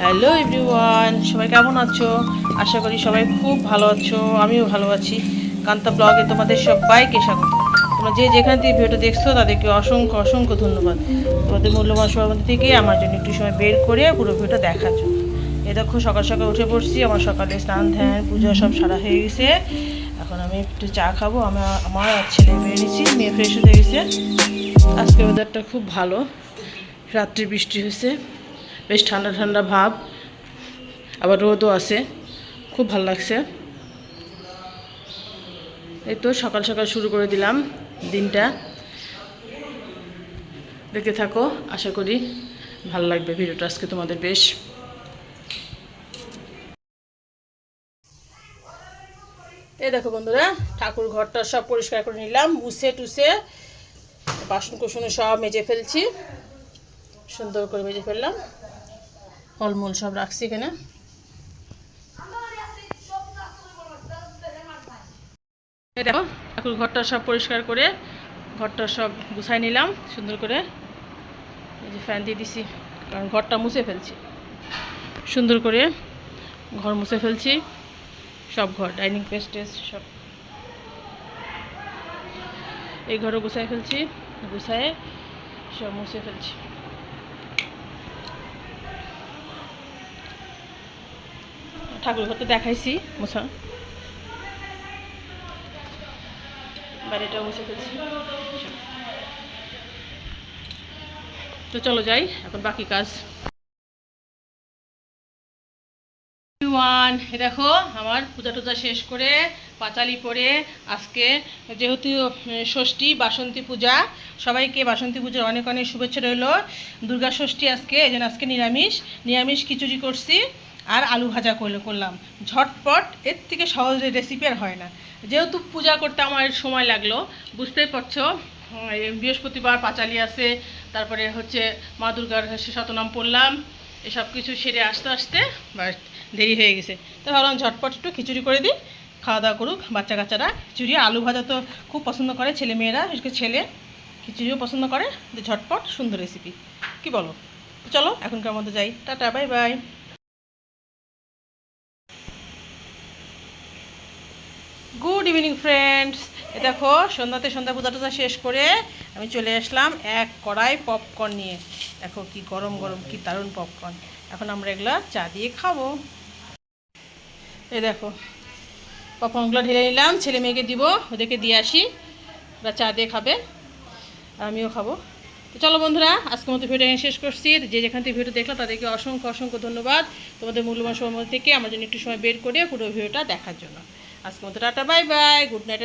Hello everyone সবাই কেমন আছো? আশা করি সবাই খুব ভালো আছো, আমিও ভালো আছি। কান্তা ব্লগে তোমাদের সবাইকে স্বাগত। তোমরা যে যেখান থেকে ভিডিওটা দেখছ, তাদেরকে অসংখ্য অসংখ্য ধন্যবাদ। তোমাদের মূল্যবান সময় মধ্যে থেকে আমার জন্য একটু সময় বের করে পুরো ভিডিওটা দেখার জন্য। এ দেখো, সকাল সকাল উঠে পড়ছি, আমার সকালে স্নান, ধ্যান, পুজো সব সারা হয়ে গেছে। এখন আমি একটু চা খাব, আমার আমার আর ছেলে মেয়ে মেয়ে ফ্রেশ হয়ে গেছে। আজকে ওয়েদারটা খুব ভালো। রাত্রে বৃষ্টি হয়েছে। বেশ ঠান্ডা ঠান্ডা ভাব। আবার রোদও আছে। খুব ভালো লাগছে। এই তো সকাল সকাল শুরু করে দিলাম দিনটা। দেখতে থাকো, আশা করি ভালো লাগবে ভিডিওটা। আজকে তোমাদের বেশ এই দেখো বন্ধুরা, ঠাকুর ঘরটা সব পরিষ্কার করে নিলাম। মুছে টুছে বাসন কুসনে সব মেজে ফেলছি। সুন্দর করে মেজে ফেললাম। ফলমূল সব রাখছি এখানে। দেখো ঠাকুর ঘরটা সব পরিষ্কার করে ঘরটা সব গুছাই নিলাম, সুন্দর করে। এই যে ফ্যান দিয়ে দিছি, কারণ ঘরটা মুছে ফেলছি। সুন্দর করে ঘর মুছে ফেলছি, সব ঘর, ডাইনিং পেস্টেস সব। এই ঘরও গুছাই ফেলছি, গুছায়ে সব মুছে ফেলছি। ঠাকুর ঘর তো দেখাইছি, মোছা। তো চলো যাই, এখন বাকি কাজ। দেখো, আমার পূজা টুজা শেষ করে পাঁচালি পরে আজকে যেহেতু ষষ্ঠী, বাসন্তী পূজা, সবাইকে বাসন্তী পূজার অনেক অনেক শুভেচ্ছা রইল। দুর্গা ষষ্ঠী আজকে, এই জন্য আজকে নিরামিষ। নিরামিষ খিচুড়ি করছি। আর আলু ভাজা করলে করলাম। ঝটপট, এর থেকে সহজ রেসিপি আর হয় না। যেহেতু পূজা করতে আমার সময় লাগল, বুঝতেই পারছ বৃহস্পতিবার পাঁচালি আছে, তারপরে হচ্ছে মা দুর্গার শতনাম পড়লাম এসব কিছু সেরে আসতে আসতে বাস দেরি হয়ে গেছে। তো ভাবলাম ঝটপট একটু খিচুড়ি করে দিই, খাওয়া দাওয়া করুক, বাচ্চা কাচ্চারা। খিচুড়ি, আলু ভাজা তো খুব পছন্দ করে ছেলে মেয়েরা ছেলে। খিচুড়িও পছন্দ করে যে ঝটপট, সুন্দর রেসিপি কি বলো? চলো, এখনকার মধ্যে যাই। Tata, bye bye. Good evening friends এ দেখো, সন্ধ্যাতে সন্ধ্যা পূজা টুজা শেষ করে আমি চলে আসলাম এক কড়াই পপকর্ন নিয়ে। দেখো কি গরম গরম, কি দারুণ পপকর্ন এখন আমরা এগুলা চা দিয়ে খাব। এই দেখো পপকর্নগুলো ঢেলে নিলাম, ছেলে মেয়েকে দিব, ওদেরকে দিয়ে আসি। ওরা চা দিয়ে খাবে আমিও খাব। তো চলো বন্ধুরা, আজকের মতো ভিডিও এখানে শেষ করছি। যে যেখান থেকে ভিডিও দেখলাম তাদেরকে অসংখ্য অসংখ্য ধন্যবাদ। তোমাদের মূল্যবান সময় থেকে আমার জন্য একটু সময় বের করে পুরো ভিডিওটা দেখার জন্য। আজকের মতো tata bye bye good night